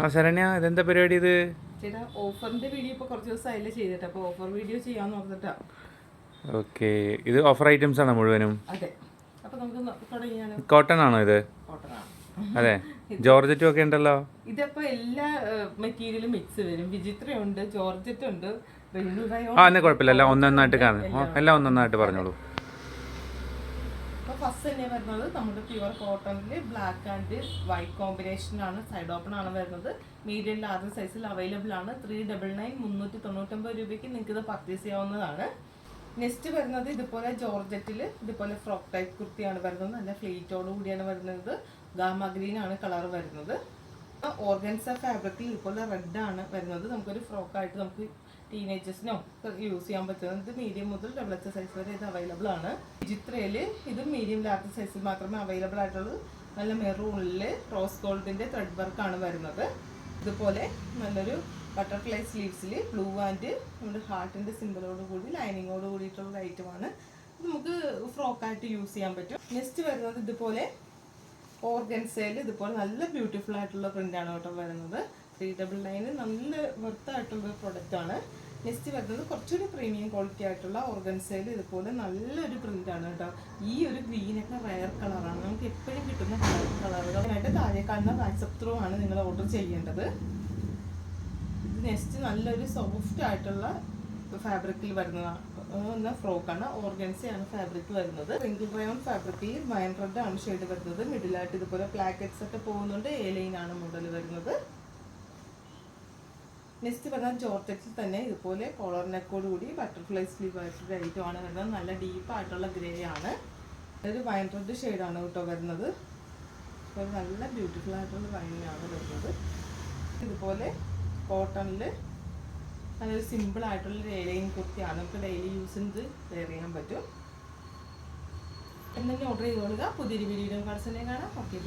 ആ ശരണ്യ ഇതെന്താ പരിപാടി ഇത്? ചേട്ടാ ഓഫറിന്റെ വീഡിയോ ഇപ്പൊ കുറച്ച് ദിവസം അതിൽ ചെയ്തിട്ട് അപ്പൊ ഓഫർ വീഡിയോ ചെയ്യാന്ന് പറഞ്ഞിട്ടാ ഓക്കെ. ഇത് ഓഫർ ഐറ്റംസ് ആണോ മുഴുവനും? അതെ. അപ്പൊ നമുക്ക് തുടങ്ങിയാലോ കോട്ടൺ ആണോ ഇത്? ഓട്ടറാണ് അതെ. ജോർജറ്റും ഒക്കെ ഉണ്ടല്ലോ? ഇതിപ്പോ എല്ലാ മെറ്റീരിയലും മിക്സ് വരും. വിചിത്രയുണ്ട് ജോർജറ്റ് ഉണ്ട് ആ എന്നാ കുഴപ്പമില്ല. എല്ലാം ഒന്നൊന്നായിട്ട് കാണും. എല്ലാം ഒന്നൊന്നായിട്ട് പറഞ്ഞോളൂ. അപ്പൊ ഫസ്റ്റ് തന്നെ വരുന്നത് നമ്മുടെ പ്യുവർ കോട്ടണിൽ ബ്ലാക്ക് ആൻഡ് വൈറ്റ് കോമ്പിനേഷൻ ആണ്. സൈഡ് ഓപ്പൺ ആണ് വരുന്നത്. മീഡിയം ലാർജ് സൈസിൽ അവൈലബിൾ ആണ്. ത്രീ ഡബിൾ നയൻ മുന്നൂറ്റി തൊണ്ണൂറ്റൊമ്പത് രൂപയ്ക്ക് നിങ്ങൾക്ക് ഇത് പർച്ചേസ് ചെയ്യാവുന്നതാണ്. നെക്സ്റ്റ് വരുന്നത് ഇതുപോലെ ജോർജറ്റിൽ ഇതുപോലെ ഫ്രോക്ക് ടൈപ്പ് കുർത്തിയാണ് വരുന്നത്. നല്ല ഫ്ലീറ്റോട് കൂടിയാണ് വരുന്നത്. ഗാമ ഗ്രീൻ ആണ് കളർ വരുന്നത്. ഓർഗൻസ ഫാബ്രിക്കിൽ ഇതുപോലെ റെഡ് ആണ് വരുന്നത്. നമുക്കൊരു ഫ്രോക്കായിട്ട് നമുക്ക് ടീനേജേഴ്സിനോ യൂസ് ചെയ്യാൻ പറ്റുന്നത് ഇത് മീഡിയം മുതൽ ഡബിൾ എച്ച് സൈസ് വരെ ഇത് അവൈലബിൾ ആണ്. ചിത്രയിൽ ഇത് മീഡിയം ലാർജ് സൈസിൽ മാത്രമേ അവൈലബിൾ ആയിട്ടുള്ളൂ. നല്ല മെറൂണിൽ റോസ് ഗോൾഡിന്റെ ത്രെഡ് വർക്ക് ആണ് വരുന്നത്. ഇതുപോലെ നല്ലൊരു ബട്ടർഫ്ലൈ സ്ലീവ്സിൽ ബ്ലൂ ആൻഡ് നമ്മുടെ ഹാർട്ടിന്റെ സിമ്പിളോട് കൂടി ലൈനിങ്ങോട് കൂടിയിട്ടുള്ള ഐറ്റമാണ് നമുക്ക് ഫ്രോക്കായിട്ട് യൂസ് ചെയ്യാൻ പറ്റും. നെക്സ്റ്റ് വരുന്നത് ഇതുപോലെ ഓർഗൻസയിൽ ഇതുപോലെ നല്ല ബ്യൂട്ടിഫുൾ ആയിട്ടുള്ള പ്രിന്റ് ആണ് കേട്ടോ വരുന്നത്. ത്രീ ഡബിൾ നയന് നല്ല പ്രൊഡക്റ്റ് ആണ്. നെക്സ്റ്റ് വരുന്നത് കുറച്ചൊരു പ്രീമിയം ക്വാളിറ്റി ആയിട്ടുള്ള ഓർഗൻസയിൽ ഇതുപോലെ നല്ലൊരു പ്രിന്റ് ആണ് കേട്ടോ. ഈ ഒരു ഗ്രീനൊക്കെ റയർ കളറാണ് നമുക്ക് എപ്പോഴും കിട്ടുന്ന കളറുകളായിട്ട് താഴെ കാണുന്ന വാട്സപ്പ് ത്രൂ ആണ് നിങ്ങൾ ഓർഡർ ചെയ്യേണ്ടത്. ഇത് നെക്സ്റ്റ് നല്ലൊരു സോഫ്റ്റ് ആയിട്ടുള്ള ഫാബ്രിക്കിൽ വരുന്ന ഫ്രോക്കാണ് ഓർഗൻസിയാണ് ഫാബ്രിക് വരുന്നത്. റിങ്കിൾ റയോൺ ഫാബ്രിക്കിൽ വയൻ റെഡ് ആണ് ഷെയ്ഡ് വരുന്നത്. മിഡിലായിട്ട് ഇതുപോലെ പ്ലാക്കറ്റ്സ് ഒക്കെ പോകുന്നുണ്ട്. ആണ് മോഡൽ വരുന്നത്. നെക്സ്റ്റ് പറഞ്ഞാൽ ജോർജറ്റിൽ തന്നെ ഇതുപോലെ കോളർ നെക്കോട് കൂടി ബട്ടർഫ്ലൈ സ്ലീവ് ആയിട്ട് ഐറ്റം ആണ് വരുന്നത്. നല്ല ഡീപ്പ് ആയിട്ടുള്ള ഗ്രേ ആണ്. ഒരു വൈൻ റെഡ് ഷെയ്ഡാണ് കേട്ടോ വരുന്നത്. നല്ല ബ്യൂട്ടിഫുൾ ആയിട്ടുള്ള വൈനാണ് വരുന്നത്. ഇതുപോലെ കോട്ടണിൽ നല്ലൊരു സിമ്പിൾ ആയിട്ടുള്ള ലൈൻ കുർത്തിയാണ് നമുക്ക് ഡെയിലി യൂസ് ചെയ്ത് വെയർ ചെയ്യാൻ പറ്റും. എന്തെങ്കിലും ഓർഡർ ചെയ്തോളുക. പുതിയൊരു വീഡിയോ കടസിനെ കാണാം. ഓക്കെ